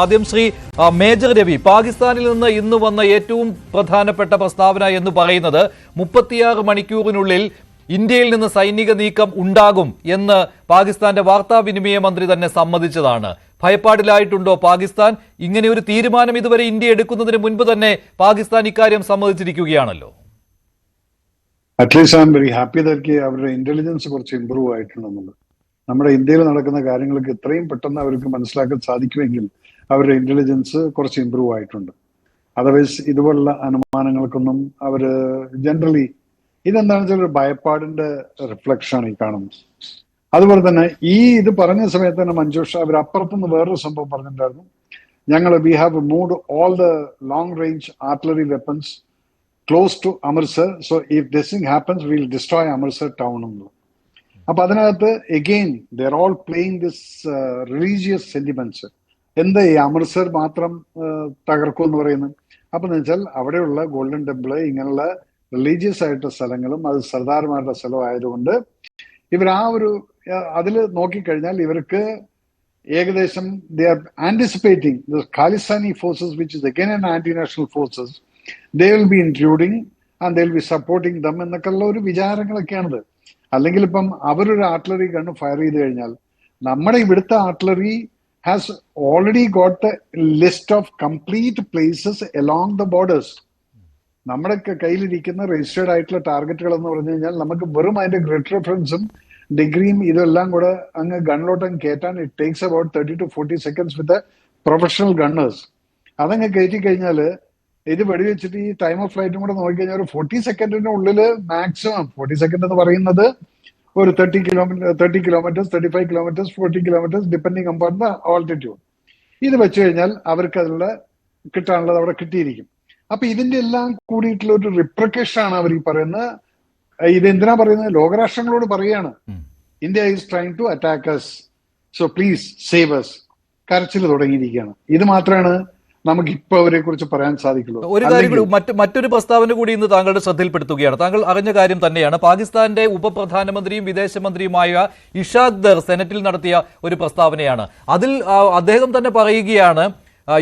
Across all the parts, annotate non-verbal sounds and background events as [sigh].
ആദ്യം ശ്രീ മേജർ രവി പാകിസ്ഥാനിൽ നിന്ന് ഇന്ന് വന്ന ഏറ്റവും പ്രധാനപ്പെട്ട പ്രസ്താവന എന്ന് പറയുന്നത് മുപ്പത്തിയാറ് മണിക്കൂറിനുള്ളിൽ ഇന്ത്യയിൽ നിന്ന് സൈനിക നീക്കം ഉണ്ടാകും എന്ന് പാകിസ്ഥാന്റെ വാർത്താവിനിമയ മന്ത്രി തന്നെ സമ്മതിച്ചതാണ്. ഭയപ്പാടിലായിട്ടുണ്ടോ പാകിസ്ഥാൻ? ഇങ്ങനെ ഒരു തീരുമാനം ഇതുവരെ ഇന്ത്യ എടുക്കുന്നതിന് മുൻപ് തന്നെ പാകിസ്ഥാൻ ഇക്കാര്യം സമ്മതിച്ചിരിക്കുകയാണല്ലോ. At least I am very happy ദർക്ക് അവരുടെ ഇന്റലിജൻസ് കുറച്ച് ഇമ്പ്രൂവ് ആയിട്ടുണ്ടെന്നുള്ളത്. നമ്മുടെ ഇന്ത്യയിൽ നടക്കുന്ന കാര്യങ്ങൾക്ക് ഇത്രയും പെട്ടെന്ന് അവർക്ക് മനസ്സിലാക്കാൻ സാധിക്കുമെങ്കിൽ അവരുടെ ഇന്റലിജൻസ് കുറച്ച് ഇമ്പ്രൂവ് ആയിട്ടുണ്ട്. അതർവൈസ് ഇതുപോലുള്ള അനുമാനങ്ങൾക്കൊന്നും അവർ ജനറലി ഇതെന്താണെന്ന് വെച്ചാൽ ഒരു ഭയപ്പാടിന്റെ റിഫ്ലക്ഷൻ ആണ് ഈ കാണുന്നത്. അതുപോലെ തന്നെ ഈ ഇത് പറഞ്ഞ സമയത്ത് തന്നെ മഞ്ജുഷ അവർ അപ്പുറത്തുനിന്ന് വേറൊരു സംഭവം പറഞ്ഞിട്ടുണ്ടായിരുന്നു. ഞങ്ങൾ we have moved all the long range artillery weapons close to Amritsar so if this thing happens will destroy Amritsar town എന്നുള്ളത് അപ്പൊ അതിനകത്ത് again their all playing this religious sentiments എന്താ ഈ അമൃത്സർ മാത്രം തകർക്കും എന്ന് പറയുന്നത്? അപ്പൊ എന്ന് വെച്ചാൽ അവിടെയുള്ള ഗോൾഡൻ ടെമ്പിൾ ഇങ്ങനെയുള്ള റിലീജിയസ് ആയിട്ടുള്ള സ്ഥലങ്ങളും അത് സർദാർമാരുടെ സ്ഥലമായതുകൊണ്ട് ഇവർ ആ ഒരു അതിൽ നോക്കിക്കഴിഞ്ഞാൽ ഇവർക്ക് ഏകദേശം they are anticipating the Khalistani forces which is again an anti national forces they will be including and they will be supporting them എന്നൊക്കെയുള്ള ഒരു വിചാരങ്ങളൊക്കെയാണിത്. അല്ലെങ്കിൽ ഇപ്പം അവരൊരു ആർട്ടിലറി ഗണ്ണ് ഫയർ ചെയ്ത് കഴിഞ്ഞാൽ നമ്മുടെ ഇവിടുത്തെ artillery has already got the list of complete places along the borders. നമ്മുടെ കയ്യിലിരിക്കുന്ന രജിസ്റ്റേർഡ് ആയിട്ടുള്ള ടാർഗറ്റുകൾ എന്ന് പറഞ്ഞു കഴിഞ്ഞാൽ നമുക്ക് വെറും അതിന്റെ ഗ്രിഡ് റെഫറൻസും ഡിഗ്രിയും ഇതെല്ലാം കൂടെ അങ്ങ് ഗണ്ണിലോട്ട് അങ്ങ് കയറ്റാൻ it takes about thirty to forty seconds with professional gunners അതങ്ങ് കയറ്റി കഴിഞ്ഞാൽ ഇത് വെടിവെച്ചിട്ട് ഈ ടൈം ഓഫ് ഫ്ലൈറ്റും കൂടെ നോക്കിക്കഴിഞ്ഞാൽ ഒരു ഫോർട്ടി സെക്കൻഡിന്റെ ഉള്ളിൽ മാക്സിമം ഫോർട്ടി സെക്കൻഡ് എന്ന് പറയുന്നത് ഒരു thirty kilometre thirty kilometres thirty five kilometres forty kilometres depending upon the altitude ഇത് വെച്ച് കഴിഞ്ഞാൽ അവർക്ക് അതിലുള്ള കിട്ടാനുള്ളത് അവിടെ കിട്ടിയിരിക്കും. അപ്പൊ ഇതിന്റെ എല്ലാം കൂടിയിട്ടുള്ള ഒരു റിപ്രക്കേഷൻ ആണ് അവർ ഈ പറയുന്നത് ഇത് എന്തിനാ പറയുന്നത്? ലോകരാഷ്ട്രങ്ങളോട് പറയാണ്. India is trying to attack us so please save us കരച്ചിൽ തുടങ്ങിയിരിക്കുകയാണ്. ഇത് മാത്രമാണ് നമുക്ക് ഇപ്പൊ അവരെ കുറിച്ച് പറയാൻ സാധിക്കുള്ളൂ. ഒരു കാര്യം കൂടി മറ്റു മറ്റൊരു പ്രസ്താവന കൂടി ഇന്ന് താങ്കളുടെ ശ്രദ്ധയിൽപ്പെടുത്തുകയാണ് താങ്കൾ അറിഞ്ഞ കാര്യം തന്നെയാണ്. പാകിസ്ഥാന്റെ ഉപപ്രധാനമന്ത്രിയും വിദേശമന്ത്രിയുമായ ഇഷാഖ് ദർ സെനറ്റിൽ നടത്തിയ ഒരു പ്രസ്താവനയാണ്. അതിൽ അദ്ദേഹം തന്നെ പറയുകയാണ്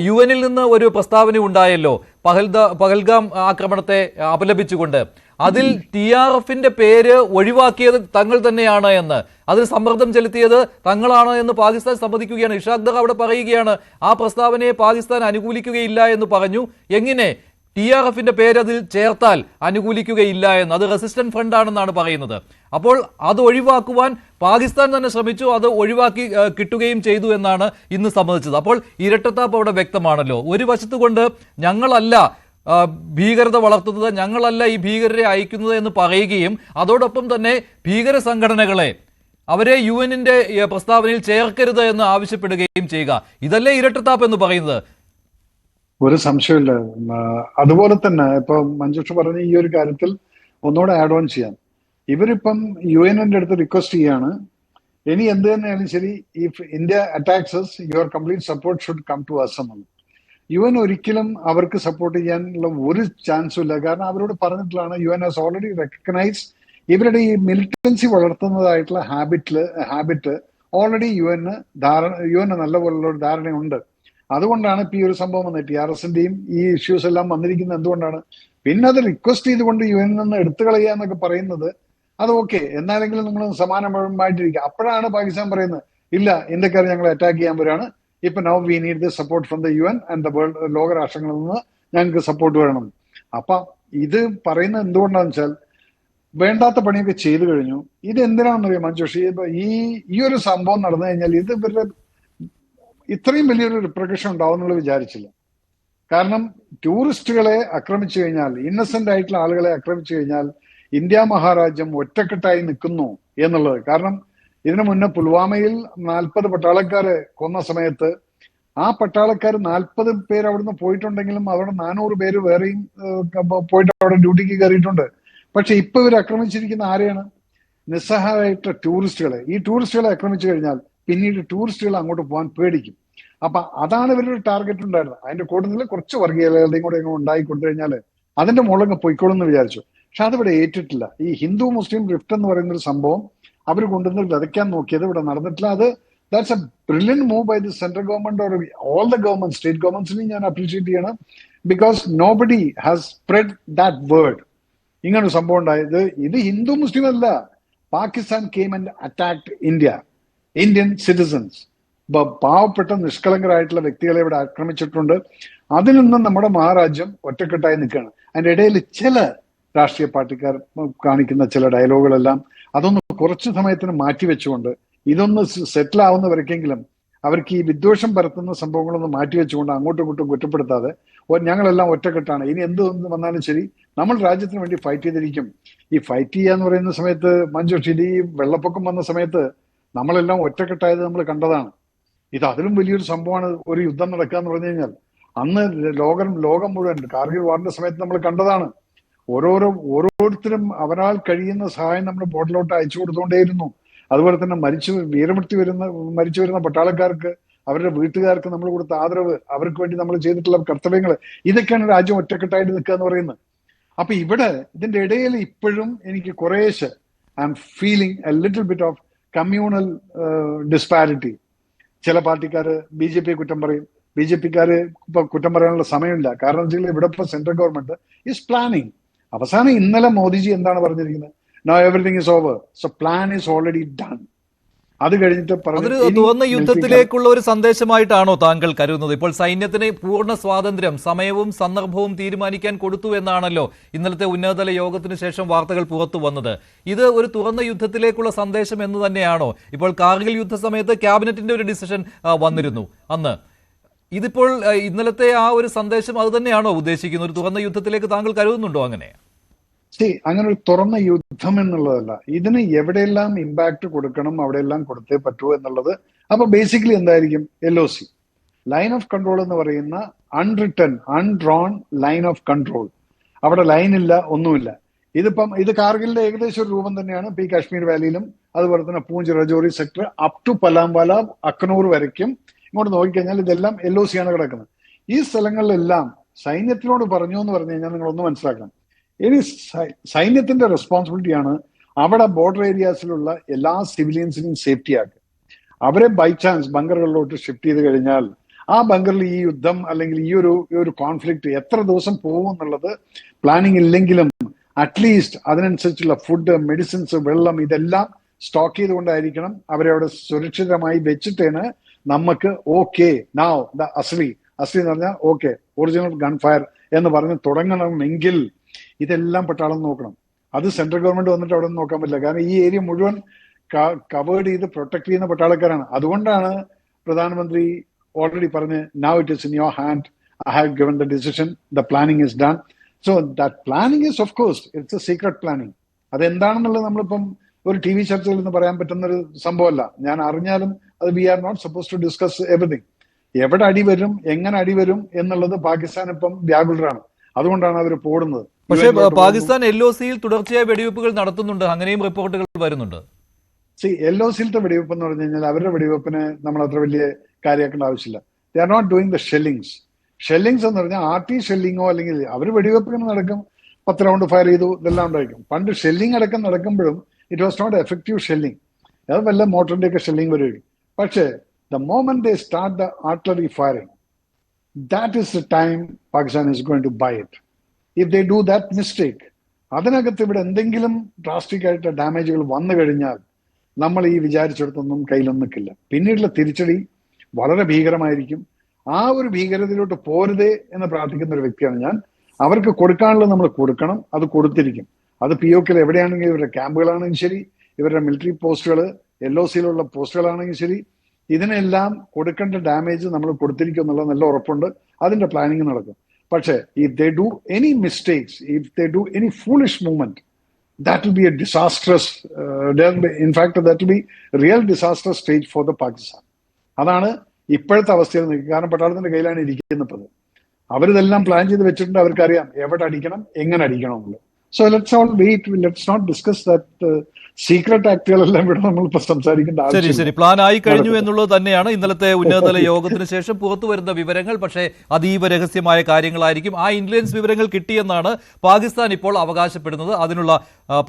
യു എനിൽ നിന്ന് ഒരു പ്രസ്താവന ഉണ്ടായല്ലോ. പഹൽദ പഹൽഗാം ആക്രമണത്തെ അപലപിച്ചുകൊണ്ട്. അതിൽ ടി ആർ എഫിന്റെ പേര് ഒഴിവാക്കിയത് തങ്ങൾ തന്നെയാണ് എന്ന്. അതിൽ സമ്മർദ്ദം ചെലുത്തിയത് തങ്ങളാണ് എന്ന് പാകിസ്ഥാൻ സമ്മതിക്കുകയാണ്. ഇഷാഖ് ദർ അവിടെ പറയുകയാണ് ആ പ്രസ്താവനയെ പാകിസ്ഥാൻ അനുകൂലിക്കുകയില്ല എന്ന് പറഞ്ഞു. എങ്ങനെ? ടി ആർ എഫിന്റെ പേര് അതിൽ ചേർത്താൽ അനുകൂലിക്കുകയില്ല എന്ന്. അത് റെസിസ്റ്റന്റ് ഫ്രണ്ട് ആണെന്നാണ് പറയുന്നത്. അപ്പോൾ അത് ഒഴിവാക്കുവാൻ പാകിസ്ഥാൻ തന്നെ ശ്രമിച്ചു. അത് ഒഴിവാക്കി കിട്ടുകയും ചെയ്തു എന്നാണ് ഇന്ന് സമ്മതിച്ചത്. അപ്പോൾ ഇരട്ടത്താപ്പ് അവിടെ വ്യക്തമാണല്ലോ. ഒരു വശത്തുകൊണ്ട് ഞങ്ങളല്ല ഭീകരത വളർത്തുന്നത് ഞങ്ങളല്ല ഈ ഭീകരരെ അയക്കുന്നത് എന്ന് പറയുകയും അതോടൊപ്പം തന്നെ ഭീകര സംഘടനകളെ അവരെ യു എന്നിന്റെ പ്രസ്താവനയിൽ ചേർക്കരുത് എന്ന് ആവശ്യപ്പെടുകയും ചെയ്യുക. ഇതല്ലേ ഇരട്ടത്താപ്പ് എന്ന് പറയുന്നത്? ഒരു സംശയമില്ല. അതുപോലെ തന്നെ ഇപ്പൊ മഞ്ജുഷ പറഞ്ഞ ഈ ഒരു കാര്യത്തിൽ ഒന്നുകൂടെ ആഡ് ഓൺ ചെയ്യാം. ഇവരിപ്പം യു എന്നിന്റെ അടുത്ത് റിക്വസ്റ്റ് ചെയ്യാണ് ഇനി എന്ത് തന്നെയാലും ശരി if India attacks your complete support should come to us എന്നുള്ളത്. യു എൻ ഒരിക്കലും അവർക്ക് സപ്പോർട്ട് ചെയ്യാനുള്ള ഒരു ചാൻസും ഇല്ല. കാരണം അവരോട് പറഞ്ഞിട്ടുള്ളതാണ് U N has already recognise ഇവരുടെ ഈ മിലിറ്റൻസി വളർത്തുന്നതായിട്ടുള്ള ഹാബിറ്റിൽ ഹാബിറ്റ് ഓൾറെഡി യു എന്ന് ധാരണ യു എന് നല്ലപോലുള്ള ഒരു ധാരണയുണ്ട്. അതുകൊണ്ടാണ് ഇപ്പൊ ഈ ഒരു സംഭവം വന്നത്. ടി ആർ എസിന്റെയും ഈ ഇഷ്യൂസ് എല്ലാം വന്നിരിക്കുന്നത് എന്തുകൊണ്ടാണ്? പിന്നെ അത് റിക്വസ്റ്റ് ചെയ്തുകൊണ്ട് യു എൻ നിന്ന് എടുത്തു കളയുക എന്നൊക്കെ പറയുന്നത് അത് ഓക്കെ എന്നാലെങ്കിലും നിങ്ങൾ സമാനമായിട്ടിരിക്കുക. അപ്പോഴാണ് പാകിസ്ഥാൻ പറയുന്നത് ഇല്ല ഇന്ത്യക്കാർ ഞങ്ങളെ അറ്റാക്ക് ചെയ്യാൻ വരാണ്. ഇപ്പൊ now we need the support from the U N and the world ലോകരാഷ്ട്രങ്ങളിൽ നിന്ന് ഞങ്ങൾക്ക് സപ്പോർട്ട് വേണം. അപ്പൊ ഇത് പറയുന്നത് എന്തുകൊണ്ടാണെന്ന് വെച്ചാൽ വേണ്ടാത്ത പണിയൊക്കെ ചെയ്തു കഴിഞ്ഞു. ഇത് എന്തിനാണെന്നറിയാം മഞ്ജുഷി? ഈ ഈ ഒരു സംഭവം നടന്നു കഴിഞ്ഞാൽ ഇത് ഇവരുടെ ഇത്രയും വലിയൊരു റിപ്രക്കഷൻ ഉണ്ടാവും എന്നുള്ളത് വിചാരിച്ചില്ല. കാരണം ടൂറിസ്റ്റുകളെ ആക്രമിച്ചു കഴിഞ്ഞാൽ ഇന്നസെന്റ് ആയിട്ടുള്ള ആളുകളെ ആക്രമിച്ചു കഴിഞ്ഞാൽ ഇന്ത്യ മഹാരാജ്യം ഒറ്റക്കെട്ടായി നിൽക്കുന്നു എന്നുള്ളത്. കാരണം ഇതിനു മുന്നേ പുൽവാമയിൽ നാൽപ്പത് പട്ടാളക്കാരെ കൊന്ന സമയത്ത് ആ പട്ടാളക്കാർ നാൽപ്പത് പേർ അവിടുന്ന് പോയിട്ടുണ്ടെങ്കിലും അവിടെ നാനൂറ് പേര് വേറെയും പോയിട്ട് അവിടെ ഡ്യൂട്ടിക്ക് കയറിയിട്ടുണ്ട്. പക്ഷെ ഇപ്പൊ ഇവർ ആക്രമിച്ചിരിക്കുന്ന ആരെയാണ്? നിസ്സഹായിട്ട ടൂറിസ്റ്റുകളെ. ഈ ടൂറിസ്റ്റുകളെ ആക്രമിച്ചു കഴിഞ്ഞാൽ പിന്നീട് ടൂറിസ്റ്റുകൾ അങ്ങോട്ട് പോകാൻ പേടിക്കും. അപ്പൊ അതാണ് ഇവരുടെ ടാർഗറ്റ് ഉണ്ടായിരുന്നത്. അതിന്റെ കൂട്ടത്തിൽ കുറച്ച് വർഗീയതയും കൂടെ ഉണ്ടായി കഴിഞ്ഞാൽ അതിന്റെ മുളങ്ങ് പൊയ്ക്കോളും എന്ന് വിചാരിച്ചു. പക്ഷെ അതിവിടെ ഏറ്റിട്ടില്ല. ഈ ഹിന്ദു മുസ്ലിം റിഫ്റ്റ് എന്ന് പറയുന്ന ഒരു സംഭവം അവർ കൊണ്ടുവന്ന് വിതയ്ക്കാൻ നോക്കിയത് ഇവിടെ നടന്നിട്ടില്ല. അത് that's a brilliant move by the central government or all the government state ഗവൺമെന്റ്സിനെയും ഞാൻ അപ്രീഷിയേറ്റ് ചെയ്യണം. Because nobody has spread that word ഇങ്ങനെ ഒരു സംഭവം ഉണ്ടായത്. ഇത് ഹിന്ദു മുസ്ലിം അല്ല. Pakistan came and attacked India Indian citizens പാവപ്പെട്ട നിഷ്കളങ്കരായിട്ടുള്ള വ്യക്തികളെ ഇവിടെ ആക്രമിച്ചിട്ടുണ്ട്. അതിൽ നിന്ന് നമ്മുടെ മഹാരാജ്യം ഒറ്റക്കെട്ടായി നിൽക്കുകയാണ്. അതിന്റെ ഇടയിൽ ചില രാഷ്ട്രീയ പാർട്ടിക്കാർ കാണിക്കുന്ന ചില ഡയലോഗുകളെല്ലാം അതൊന്ന് കുറച്ച് സമയത്തിന് മാറ്റിവെച്ചുകൊണ്ട് ഇതൊന്ന് സെറ്റിൽ ആവുന്നവരൊക്കെങ്കിലും അവർക്ക് ഈ വിദ്വേഷം പരത്തുന്ന സംഭവങ്ങളൊന്ന് മാറ്റിവെച്ചുകൊണ്ട് അങ്ങോട്ടും ഇങ്ങോട്ടും കുറ്റപ്പെടുത്താതെ "ഓ, ഞങ്ങളെല്ലാം ഒറ്റക്കെട്ടാണ്. ഇനി എന്ത് വന്നാലും ശരി നമ്മൾ രാജ്യത്തിന് വേണ്ടി ഫൈറ്റ് ചെയ്തിരിക്കും. ഈ ഫൈറ്റ് ചെയ്യുക എന്ന് പറയുന്ന സമയത്ത് മഞ്ജുഷിലി വെള്ളപ്പൊക്കം വന്ന സമയത്ത് നമ്മളെല്ലാം ഒറ്റക്കെട്ടായത് നമ്മൾ കണ്ടതാണ്. ഇത് അതിലും വലിയൊരു സംഭവമാണ് ഒരു യുദ്ധം നടക്കുക എന്ന് പറഞ്ഞു കഴിഞ്ഞാൽ. അന്ന് ലോകം ലോകം മുഴുവൻ കാർഗിൽ വാറിന്റെ സമയത്ത് നമ്മൾ കണ്ടതാണ്. ഓരോരോ ഓരോരുത്തരും അവരാൾ കഴിയുന്ന സഹായം നമ്മൾ ബോട്ടിലോട്ട് അയച്ചു കൊടുത്തുകൊണ്ടേയിരുന്നു അതുപോലെ തന്നെ മരിച്ചു വീരമൃത്യു വരുന്ന മരിച്ചു വരുന്ന പട്ടാളക്കാർക്ക് അവരുടെ വീട്ടുകാർക്ക് നമ്മൾ കൊടുത്ത ആദരവ് അവർക്ക് വേണ്ടി നമ്മൾ ചെയ്തിട്ടുള്ള കർത്തവ്യങ്ങൾ ഇതൊക്കെയാണ് രാജ്യം ഒറ്റക്കെട്ടായിട്ട് നിൽക്കുക എന്ന് പറയുന്നത്. അപ്പൊ ഇവിടെ ഇതിന്റെ ഇടയിൽ ഇപ്പോഴും എനിക്ക് കുറേശ്ശെ I'm feeling a little bit of communal disparity ചില പാർട്ടിക്കാർ ബി ജെ പി കുറ്റം പറയും. ബി ജെ പിക്കാര് ഇപ്പൊ കുറ്റം പറയാനുള്ള സമയമില്ല. കാരണം വെച്ചാൽ ഇവിടെ ഇപ്പൊ സെൻട്രൽ ഗവൺമെന്റ് ഈസ് പ്ലാനിങ് അവസാനം ഇന്നലെ മോദിജി എന്താണ് പറഞ്ഞിരിക്കുന്നത്? No everything is over so plan is already done അത് കഴിഞ്ഞിട്ട് തുറന്ന യുദ്ധത്തിലേക്കുള്ള ഒരു സന്ദേശമായിട്ടാണോ താങ്കൾ കരുതുന്നത്? ഇപ്പോൾ സൈന്യത്തിന് പൂർണ സ്വാതന്ത്ര്യം സമയവും സന്ദർഭവും തീരുമാനിക്കാൻ കൊടുത്തു എന്നാണല്ലോ ഇന്നലത്തെ ഉന്നതതല യോഗത്തിന് ശേഷം വാർത്തകൾ പുറത്തു വന്നത്. ഇത് ഒരു തുറന്ന യുദ്ധത്തിലേക്കുള്ള സന്ദേശം എന്ന് തന്നെയാണോ? ഇപ്പോൾ കാർഗിൽ യുദ്ധ സമയത്ത് ക്യാബിനറ്റിന്റെ ഒരു ഡിസിഷൻ വന്നിരുന്നു. അന്ന് ഇതിപ്പോൾ ഇന്നലത്തെ ആ ഒരു സന്ദേശം അത് തന്നെയാണോ ഉദ്ദേശിക്കുന്നത്? ഒരു തുറന്ന യുദ്ധത്തിലേക്ക് താങ്കൾ കരുതുന്നുണ്ടോ അങ്ങനെ? അങ്ങനെ ഒരു തുറന്ന യുദ്ധം എന്നുള്ളതല്ല. ഇതിന് എവിടെയെല്ലാം ഇമ്പാക്ട് കൊടുക്കണം അവിടെയെല്ലാം കൊടുത്തേ പറ്റൂ എന്നുള്ളത് അപ്പൊ ബേസിക്കലി എന്തായിരിക്കും? L O C line of control എന്ന് പറയുന്ന unwritten undrawn line of control അവിടെ ലൈൻ ഇല്ല ഒന്നുമില്ല. ഇതിപ്പം ഇത് കാർഗിലിന്റെ ഏകദേശം ഒരു രൂപം തന്നെയാണ്. ഈ കാശ്മീർ വാലിയിലും അതുപോലെ തന്നെ Poonch Rajouri sector up to Palanwala Akhnoor വരയ്ക്കും. ഇങ്ങോട്ട് നോക്കിക്കഴിഞ്ഞാൽ ഇതെല്ലാം എൽ ഒ സി ആണ് കിടക്കുന്നത്. ഈ സ്ഥലങ്ങളിലെല്ലാം സൈന്യത്തിനോട് പറഞ്ഞു എന്ന് പറഞ്ഞു കഴിഞ്ഞാൽ നിങ്ങൾ ഒന്ന് മനസ്സിലാക്കണം. ഇനി സൈന്യത്തിന്റെ റെസ്പോൺസിബിലിറ്റിയാണ് അവിടെ ബോർഡർ ഏരിയാസിലുള്ള എല്ലാ സിവിലിയൻസിനും സേഫ്റ്റി ആക്കുക. അവരെ ബൈ ചാൻസ് ബങ്കറുകളിലോട്ട് ഷിഫ്റ്റ് ചെയ്ത് കഴിഞ്ഞാൽ ആ ബങ്കറിൽ ഈ യുദ്ധം അല്ലെങ്കിൽ ഈ ഒരു ഈ ഒരു കോൺഫ്ലിക്റ്റ് എത്ര ദിവസം പോകും എന്നുള്ളത് പ്ലാനിങ് ഇല്ലെങ്കിലും അറ്റ്ലീസ്റ്റ് അതിനനുസരിച്ചുള്ള ഫുഡ് മെഡിസിൻസ് വെള്ളം ഇതെല്ലാം സ്റ്റോക്ക് ചെയ്തുകൊണ്ടായിരിക്കണം അവരെ അവിടെ സുരക്ഷിതമായി വെച്ചിട്ടേന് നമുക്ക് ഓക്കെ നാവ് ദ അസ്ലി. അസ്ലി എന്ന് പറഞ്ഞാൽ ഓക്കെ ഒറിജിനൽ ഗൺ ഫയർ എന്ന് പറഞ്ഞ് തുടങ്ങണമെങ്കിൽ ഇതെല്ലാം പട്ടാളം നോക്കണം. അത് സെൻട്രൽ ഗവൺമെന്റ് വന്നിട്ട് അവിടെ നോക്കാൻ പറ്റില്ല. കാരണം ഈ ഏരിയ മുഴുവൻ കവേർഡ് ചെയ്ത് പ്രൊട്ടക്ട് ചെയ്യുന്ന പട്ടാളക്കാരാണ്. അതുകൊണ്ടാണ് പ്രധാനമന്ത്രി ഓൾറെഡി പറഞ്ഞ് now it is in your hand I have given the decision the planning is done so that planning is of course it's a secret planning അതെന്താണെന്നുള്ളത് നമ്മളിപ്പം ഒരു ടി വി ചർച്ചയിൽ നിന്ന് പറയാൻ പറ്റുന്ന ഒരു സംഭവമല്ല. ഞാൻ അറിഞ്ഞാലും അത് we are not suppose to discuss everything എവിടെ അടി വരും എങ്ങനെ അടി വരും എന്നുള്ളത് പാകിസ്ഥാൻ ഇപ്പം വ്യാകുലരാണ്. അതുകൊണ്ടാണ് അവർ പോടുന്നത്. പക്ഷേ പാകിസ്ഥാൻ എൽ ഒ സിയിൽ തുടർച്ചയായ വെടിവെപ്പുകൾ നടത്തുന്നുണ്ട്. അങ്ങനെയും റിപ്പോർട്ടുകൾ വരുന്നുണ്ട്. സി എൽ ഒ സിയിലത്തെ വെടിവെപ്പ് എന്ന് പറഞ്ഞു കഴിഞ്ഞാൽ അവരുടെ വെടിവെപ്പിന് നമ്മൾ അത്ര വലിയ കാര്യമാക്കേണ്ട ആവശ്യമില്ല. They are not doing the shellings shellings എന്ന് പറഞ്ഞാൽ ആർട്ടി ടി ഷെല്ലിങ്ങോ അല്ലെങ്കിൽ അവർ വെടിവെപ്പ് നടക്കും പത്ത് റൗണ്ട് ഫയർ ചെയ്തു ഇതെല്ലാം ഉണ്ടായിരിക്കും. പണ്ട് ഷെല്ലിംഗ് അടക്കം നടക്കുമ്പോഴും it was not effective shelling അത് വല്ല മോട്ടറിന്റെ ഒക്കെ ഷെല്ലിംഗ് വരും പക്ഷേ the moment they start the artillery firing that is the time Pakistan is going to buy it if they do that mistake അതിനകത്ത് ഇവിടെ എന്തെങ്കിലും ഡ്രാസ്റ്റിക് ആയിട്ട് ഡാമേജുകൾ വന്നു കഴിഞ്ഞാൽ നമ്മൾ ഈ വിചാരിച്ചിടത്തൊന്നും കയ്യിലൊന്നും നിൽക്കില്ല പിന്നീടുള്ള തിരിച്ചടി വളരെ ഭീകരമായിരിക്കും. ആ ഒരു ഭീകരതയിലോട്ട് പോരുതേ എന്ന് പ്രാർത്ഥിക്കുന്ന ഒരു വ്യക്തിയാണ് ഞാൻ. അവർക്ക് കൊടുക്കാനുള്ളത് നമ്മൾ കൊടുക്കണം അത് കൊടുത്തിരിക്കും. അത് പി ഒക്കിൽ എവിടെയാണെങ്കിലും ഇവരുടെ ക്യാമ്പുകളാണെങ്കിലും ശരി ഇവരുടെ മിലിറ്ററി പോസ്റ്റുകൾ എൽ ഒ സിയിലുള്ള പോസ്റ്റുകളാണെങ്കിലും ശരി ഇതിനെല്ലാം കൊടുക്കേണ്ട ഡാമേജ് നമ്മൾ കൊടുത്തിരിക്കും എന്നുള്ള നല്ല ഉറപ്പുണ്ട്. അതിന്റെ പ്ലാനിങ് നടക്കും. പക്ഷേ if they do any mistakes if they do any foolish movement that will be a disastrous, in fact that be real disastrous stage for the Pakistan. അതാണ് ഇപ്പോഴത്തെ അവസ്ഥയിൽ നിൽക്കുക. കാരണം പട്ടാളത്തിന്റെ കയ്യിലാണ് ഇരിക്കുന്നത് അവരിതെല്ലാം പ്ലാൻ ചെയ്ത് വെച്ചിട്ടുണ്ട്. അവർക്കറിയാം എവിടെ അടിക്കണം എങ്ങനെ അടിക്കണം എന്നുള്ളത്. So let's all wait let's not discuss that secret ആക്ടുകളെല്ലാം ഇവിടെ നമ്മൾ ഇപ്പൊ സംസാരിക്കേണ്ട ശരി ശരി. പ്ലാൻ ആയി കഴിഞ്ഞു എന്നുള്ളത് തന്നെയാണ് ഇന്നലത്തെ [laughs] ഉന്നതതല യോഗത്തിന് ശേഷം പുറത്തു വരുന്ന വിവരങ്ങൾ. പക്ഷേ അതീവ രഹസ്യമായ കാര്യങ്ങളായിരിക്കും. ആ ഇന്റലിജൻസ് വിവരങ്ങൾ കിട്ടിയെന്നാണ് പാകിസ്ഥാൻ ഇപ്പോൾ അവകാശപ്പെടുന്നത്. അതിനുള്ള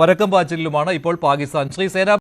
പരക്കം പാച്ചിലുമാണ് ഇപ്പോൾ പാകിസ്ഥാൻ. ശ്രീ സേനാ